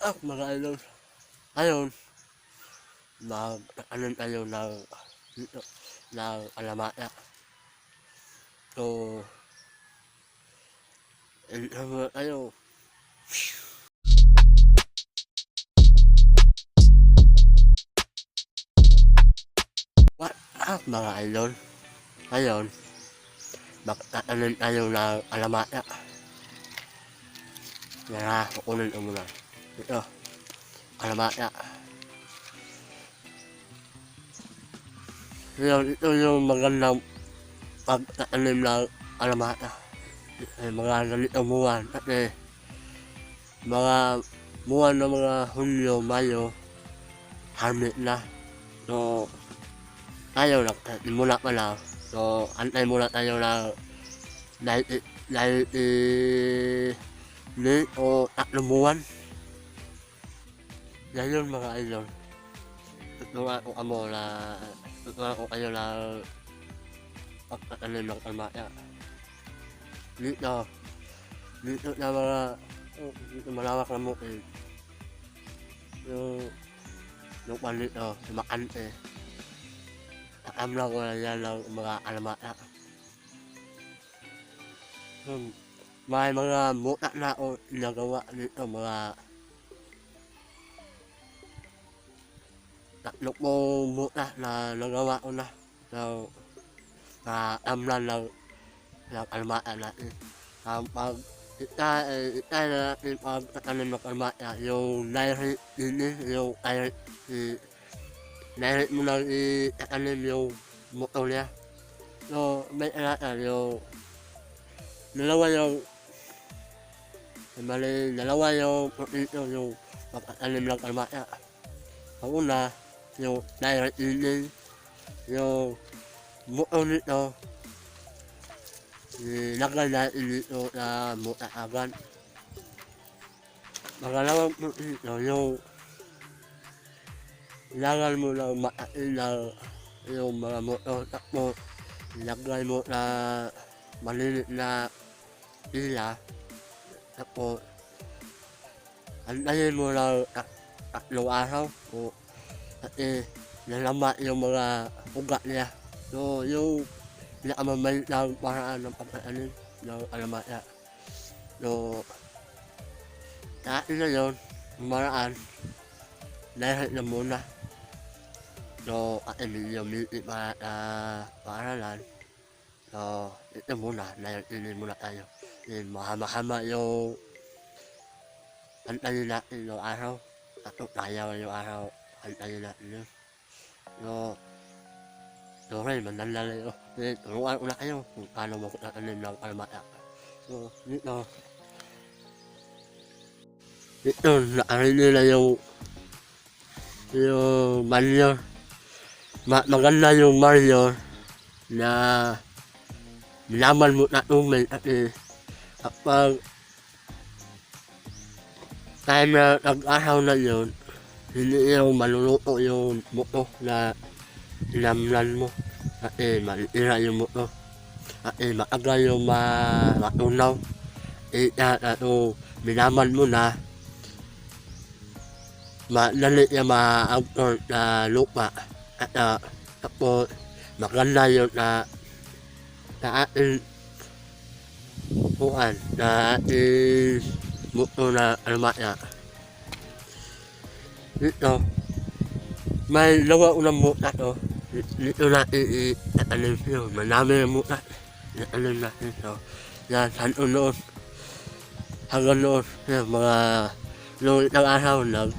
Ah, mga idol. Ayun. Nag, ano tayo ng, ng alamaya. So, eh, ano tayo. What up mga idol? Ngayon, magtatanim tayo ng alamaya. Yan kukunin ko muna. Ito, alamaya. Yun, ito yung magandang pagtatanim ng alamaya. Eh, mga ganitong buwan. Kasi, mga buwan ng mga Hulyo, Mayo, hamit na. So, tayo nagtanim muna pa lang. So, antay muna tayo ng 90, 90, ni o tatlong buwan. Yan yun mga idol. Tutuwa ko kamo na tutuwa ko kayo na pagtatanim ng kalmaya. Dito, dito na mga oh, dito malawak na mo eh. Yung yung pan dito, sa Makante. Takam lang ko na yan ng mga alamaya. Hmm. May mga muta na ako nagawa dito, mga tatlong mo muta na nagawa ko na. So, na amlan ng ng kalmata natin. Ang pag ita, eh, ita na natin pag tatanim ng kalmata, yung direct ini, yung direct i direct mo nang itatanim yung motor niya. So, may alata yung dalawa yung Bali, dalawa yung dito yung pagkatanim ng kalmata. Ang una, yung direct healing, yung motor nito, ilagay natin dito sa mutaagan. Pangalawang po dito, yung ilagay mo ng matain na yung mga motor, tapos ilagay mo na malilit na pila, tapos, antayin mo tat tatlong araw o kasi nalama yung mga ugat niya. So, yung pinakamabalik lang paraan ng pagkakanin ng alamaya. So, dahil na yun, maraan, dahil na muna. So, at yung miti para uh, paaralan. So, ito muna, ini muna tayo. Yung mahama-hama yung antayin natin yung araw. At tayo yung araw, antayin natin yun. So, so rin, mandala yun. Eh, turuan ko na kayo kung paano magtatanim ng kalmata. So, dito, dito, nakarin nila yung yung manure. Ma maganda yung manure na nilaman mo na tubig kasi kapag time na nag-araw na yun, hindi yung maluluto yung buto na ilamlan mo. Kasi malira yung buto. Kasi matagal yung ma matunaw. Eh, na ito, minaman mo na, madali yung ma-outdoor na lupa. At uh, tapos, maganda yun na na ating buwan, na ating buto na almaya. Dito, may lawa unang muta to. Dito natin i-atanim yun. Marami ng muta. I-atanim natin to. Yan, saan noon. Hanggang noon, yan, mga noong itang araw, nag,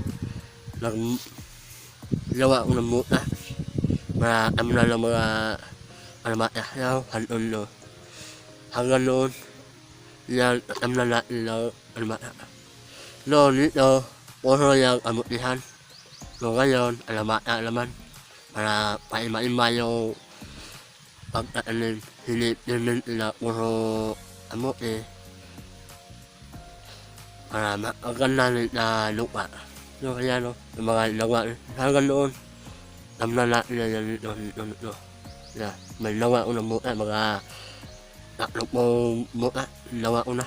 nag, lawa unang muta. Marami na ng mga almaya. Yan, hanggang noon. Hanggang noon, yan, alam na natin ng almaya. Noon dito, puro yung amutihan. So ngayon, alamata naman. Para paima-ima yung pagtatanim. Hindi din nila puro amuti. Para maganda rin na lupa. So kaya no, yung mga lawa. Hanggang noon, alam na natin na yan dito, dito, dito. Yeah, may lawa ko na muna, mga tatlo mo muna, lawa ko na.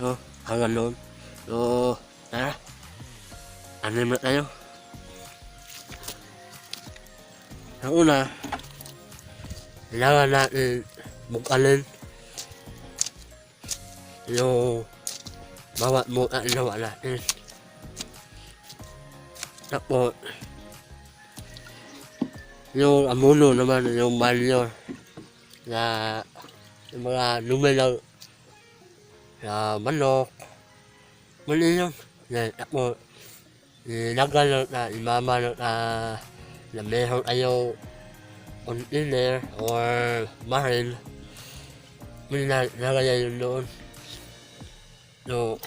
So, hanggang noon. So, tara. anim na tayo. Ang una, kailangan natin bukalin yung bawat na ginawa natin. Tapos, yung amuno naman, yung manure na yung mga lumilang na manok, muli yun. Yan, tapos, ilagay na imama na na meron kayong container or barrel may na nalagay yun doon so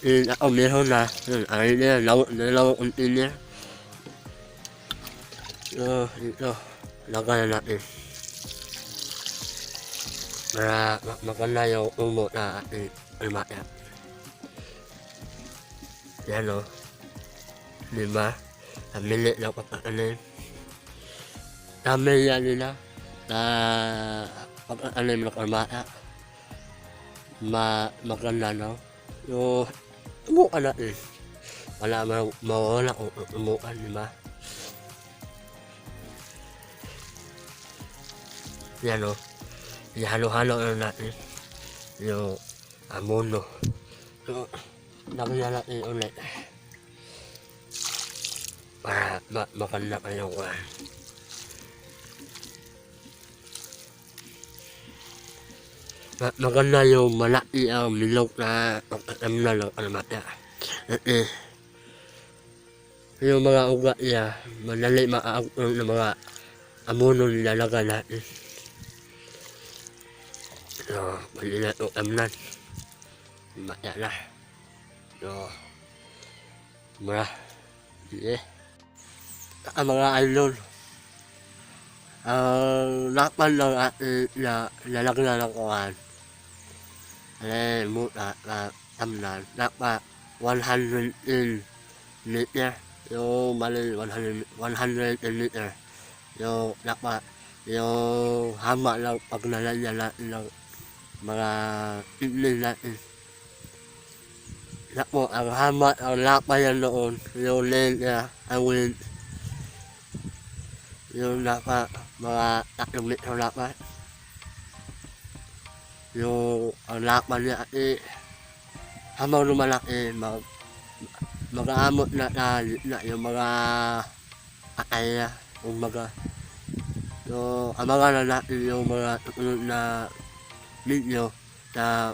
yun ako meron na yun ay na law dalawa container so dito lagay na natin para ma- maganda yung umo na ating almaya yan o lima ang milit na pagkakanin dami yan nila na pagkakanin ng almaya ma maganda no? Yung umuka natin wala ma mawala kung umuka di ba? Yan o ihalo-halo na natin yung amono so lagyan natin ulit ma makanda kayo uh, ma maganda yung malaki ang milok na pagkatam na lang ang mata. Eh, yung mga uga niya, madali maaagpon ng mga amuno nilalagay natin. So, mali na itong amnan. Mata na. So, mura. Sige. Ang mga idol. Ang lapan ng ating na lalagyan ng kuhan. Eh, muta na tamnan. Dapat 100 in liter. Yung mali 100, 100 in liter. Yung dapat yung hama lang pag nalalagyan natin ng mga itlog natin. Napo, ang hama, ang lapayan noon, yung leg niya, ang wind, yung lapa, mga tatlong litro lapa. Yung ang lapa niya, eh, habang lumalaki, mag, mag-aamot na, na, na yung mga atay niya, yung mga, so, abangan na natin yung mga tutunod na video na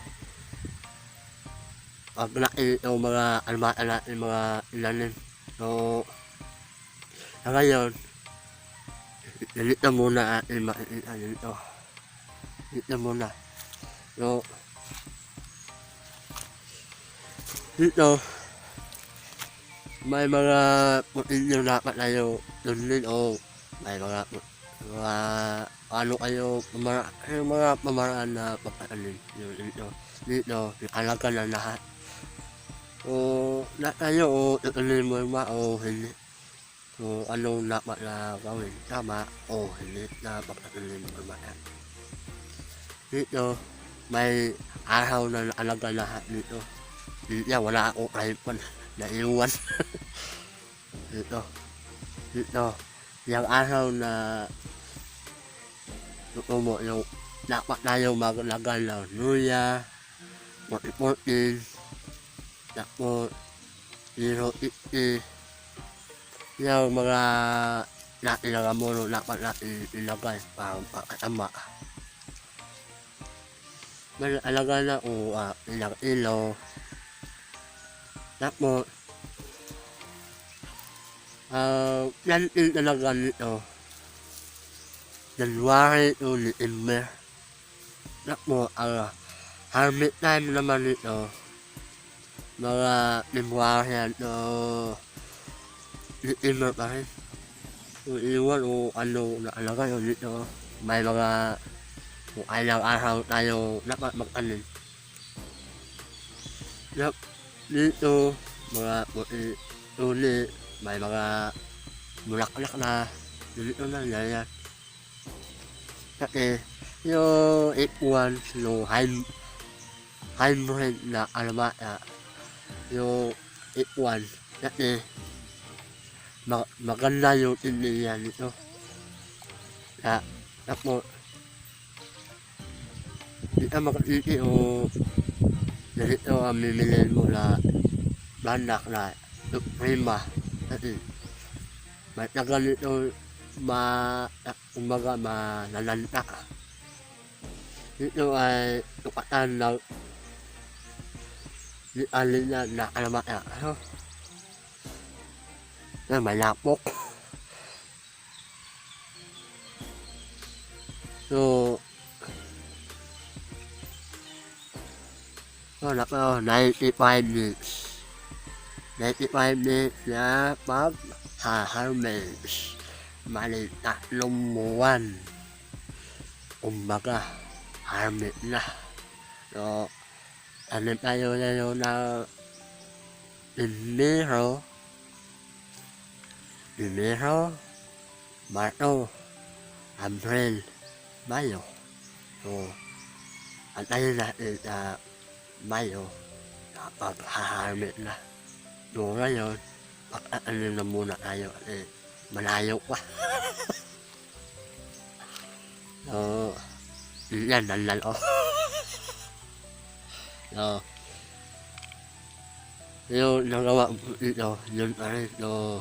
pag laki yung mga almata natin, mga ilalim. So, sa ngayon, Ganito muna ating makikita dito. Dito muna. So, dito, may mga putin yung dapat tayo sundin o may mga mga ano kayo pamara, yung mga pamaraan na pagkakanin yun dito. Dito, nakalaga na lahat. O, na tayo o tutuloy mo ba o hindi. So, anong dapat na gawin? Tama o hindi na pagkakalim ng mata. Dito, may araw na naalaga lahat dito. Dito, wala akong iPhone na iwan. dito. Dito, yung araw na ito mo, yung dapat tayo maglagay ng luya, 40-40, tapos 0-50, yung mga natin na gamuno dapat natin ilagay para pakatama. May alaga na o uh, ilang ilo. Tapos, uh, yan din talaga nito. January to December. Tapos, ang uh, harvest time naman nito, mga February to December pa rin. Kung iwan o ano nakalagay o dito, may mga kung ilang araw tayo dapat mag-anin. Yep, dito, mga puti, uli, may mga bulaklak na dito na yan. Kasi, yung ikuan, yung high, hybrid na alamata, yung ikuan, Kasi ma maganda yung tindihan nito. Kaya ako di ka makikiti o ganito ang mimilin mo na banak na prima. Kasi matagal ito ma kumbaga manananta. Ito ay tukatan ng di alin na na alamat na ano na malapok. So so nako 95 minutes. 95 minutes na pag ha-harvest mali tatlong buwan. Kumbaga harvest na. So ano tayo ngayon na Enero, Enero, Marto, Abril, Mayo. So, ang tayo natin sa Mayo, kapag hahamit na. So, ngayon, pag-aalim na muna tayo kasi malayo pa. so, yan, nalalo. So, yung nagawa ko dito, yun pa rin. So,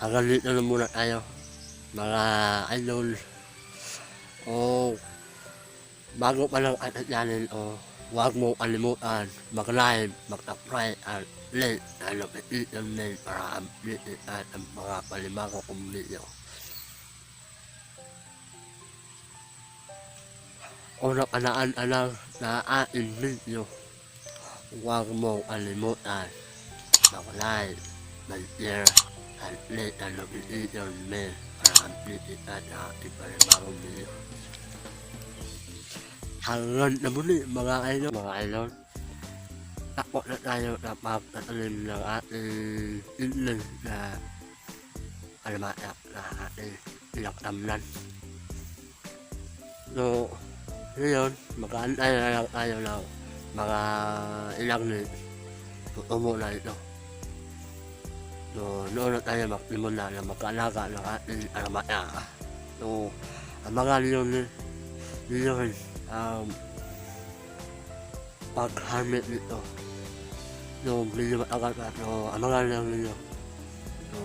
hanggang dito na muna tayo. Mga idol. O, bago pa lang at channel, o, huwag mo kalimutan mag-like, mag-subscribe, at like, petit yung name para update at ang mga palimago kong video. Una panaan alang na ating video. Huwag mo kalimutan mag-like, mag-share, at like ang notification bell para update at ating panibagong video. Hanggang na muli mga idol, mga idol. Takbo na tayo na pagtatalim ng ating inland na alamatap na ating pinaktamnan. So, ngayon, mag-aantay na lang tayo ng mga ilang minutes. Tutumo na ito. So, noon na tayo maglimon na na mag-alaga ng ating alamaya. So, ang mga yun, yun, um, pag-harmit nito. So, medyo matagal pa. So, ang mga lang nito. So,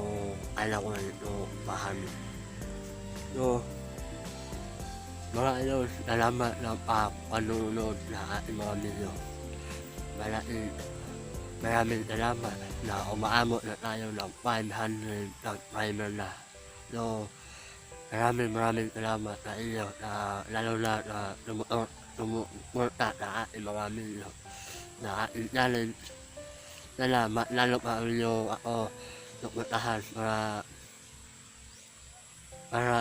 kailangan ko na ito pahamit. So, mga idol, salamat ng panonood na ating mga video. Maraming, maraming salamat na umaamot na tayo ng 500 subscriber na. So, maraming maraming salamat sa inyo na lalo na na tumuporta sa ating mga video na ating challenge. Salamat, lalo pa inyo ako tumuntahan para para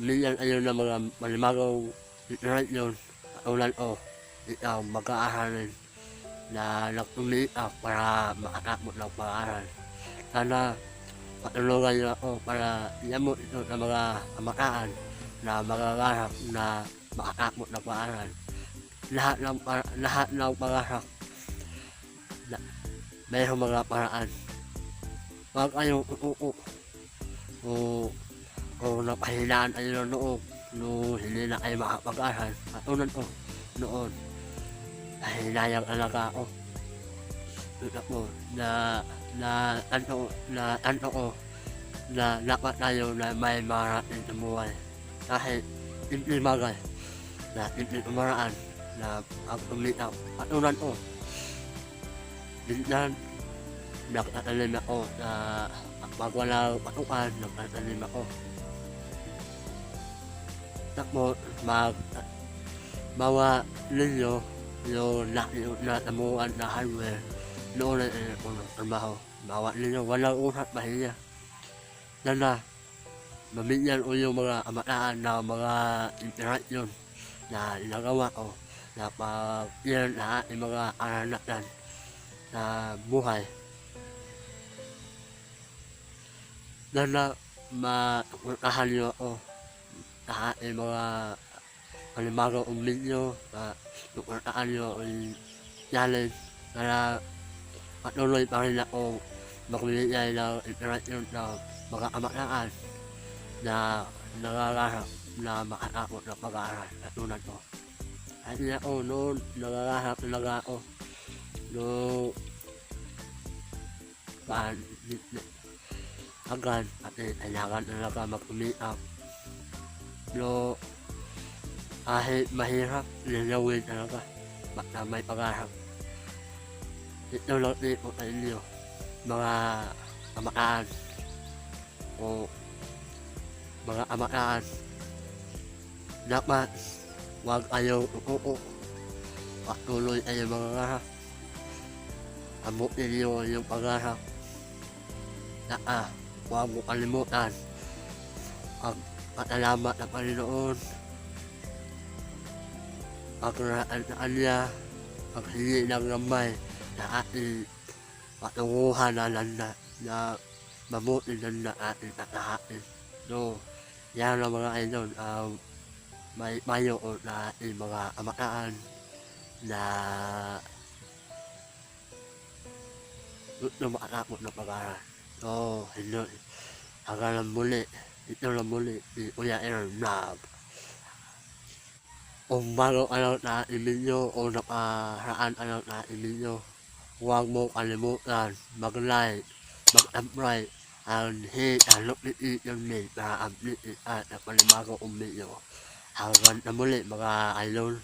Minyan ayun na mga malimagaw itirat yun. Ulan o, ikaw mag-aaralin na nagtumiak para makatapos ng pag-aaral. Sana patulungan niyo ako para yamot ito sa mga kamataan na magagarap na makatapos ng pag-aaral. Lahat ng, para, lahat ng pangarap na mayroong mga paraan. Huwag kayong uupo. O o napahinaan tayo ng loob no hindi na kayo makapag-aral at unan ko noon ay hinayang alaga ako. Tuna ko na na ano na ano ko na dapat tayo na may marating sa buhay. Kahit hindi bagay na hindi kumaraan na ang tumitaw at unan ko minsan nagtatalim ako na pag walang patukan nagtatalim ako. Takbo mag bawa ninyo yung natamuan na hardware noon na eh kung trabaho. Bawa ninyo walang usap pahiya na na mabigyan ko yung mga amataan na mga interaction na nagawa ko na pag yan na ating mga karanasan na buhay. Na na matupuntahan niyo ako sa ating mga halimbawa ang video na tukurtaan nyo ang challenge para patuloy pa rin ako magbibigay ng inspirasyon ng mga kabataan na nangangarap na makatapos ng pag-aaral katulad ko. At hindi ako noon nangangarap talaga ako noong paan hanggang at kailangan talaga mag-umiap. No, kahit mahirap, linawin talaga. Basta may pag-arap. Ito lang din po sa inyo, mga kabataan o mga kabataan. Dapat huwag kayo uupo. Patuloy kayo mga ngarap. Abutin niyo yung pag-arap. Saka, huwag mo kalimutan ang patalamat ng Panginoon ang karaan sa Kanya ang hindi ng ramay na ating patunguhan na landa na mabuti lang na ating tatahain. So, yan ang mga idol, um, may mayo na ating mga amataan na makatapos ng pag-aaral. So, hindi. Hanggang muli. Ito lang muli. Kuya Aaron Vlog. Kung bago lang na video o nakaraan ka lang na video, huwag mo kalimutan mag-like, mag-subscribe, and hit ang notification bell para update at ang panibago kong video. Hanggang na muli mga idol.